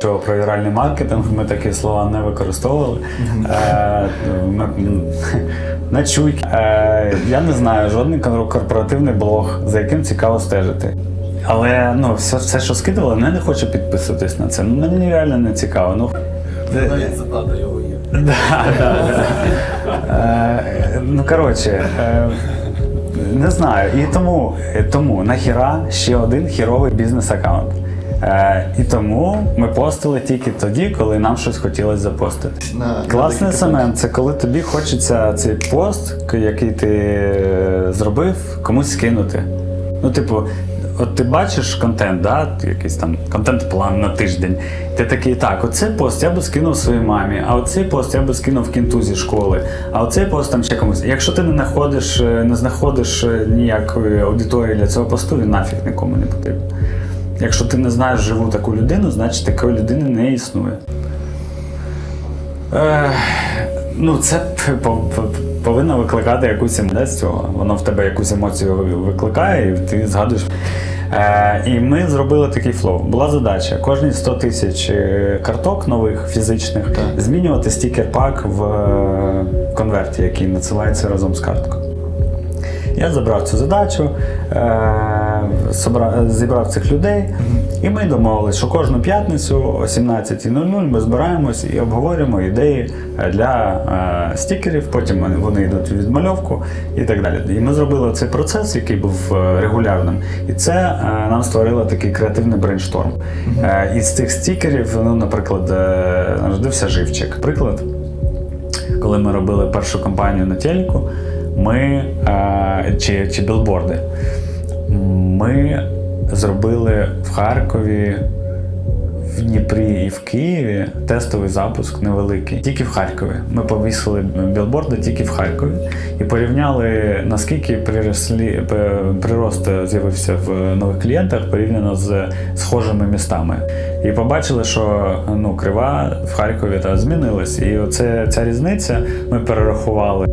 Що про віральний маркетинг ми такі слова не використовували. Е, ми, м, не. Е, я не знаю, жодний корпоративний блог, за яким цікаво стежити. Але ну, все, все, що скидували, я не хочу підписуватись на це. Ну, мені реально не цікаво. Ну, Навіть цитата його є. Да, да, да. Е, ну, коротше, не знаю. І тому, тому нахіра ще один хіровий бізнес-аккаунт. Е, і тому ми постили тільки тоді, коли нам щось хотілося запостити. На- на Класний семен це коли тобі хочеться цей пост, який ти е, зробив, комусь скинути. Ну, типу, от ти бачиш контент, да? якийсь там контент-план на тиждень. Ти такий, так, оцей пост я би скинув своїй мамі, а оцей пост я би скинув кінту зі школи, а оцей пост там ще комусь. Якщо ти не знаходиш, е, не знаходиш е, ніякої аудиторії для цього посту, він нафіг нікому не потрібен. Якщо ти не знаєш живу таку людину, значить такої людини не існує. Е, ну, це повинно викликати якусь емоцію з цього. Воно в тебе якусь емоцію викликає, і ти згадуєш. Е, і ми зробили такий флоу. Була задача кожні 100 тисяч е, карток нових фізичних змінювати стікер-пак в е, конверті, який надсилається разом з карткою. Я забрав цю задачу, е, зібрав цих людей, і ми домовились, що кожну п'ятницю о 17.00 ми збираємось і обговорюємо ідеї е, для е, стікерів. Потім вони- йдуть у відмальовку і так далі. І ми зробили цей процес, який був регулярним. І це нам створило такий креативний брейншторм. Із цих стікерів, ну, наприклад, народився живчик. Приклад коли ми робили першу кампанію на телеку, ми е, чи, чи білборди, ми зробили в Харкові, в Дніпрі і в Києві тестовий запуск невеликий. Тільки в Харкові. Ми повісили білборди тільки в Харкові і порівняли, наскільки прирослі, п- прирост з'явився в нових клієнтах порівняно з схожими містами. І побачили, що ну, крива в Харкові та змінилась. І оце, ця різниця ми перерахували.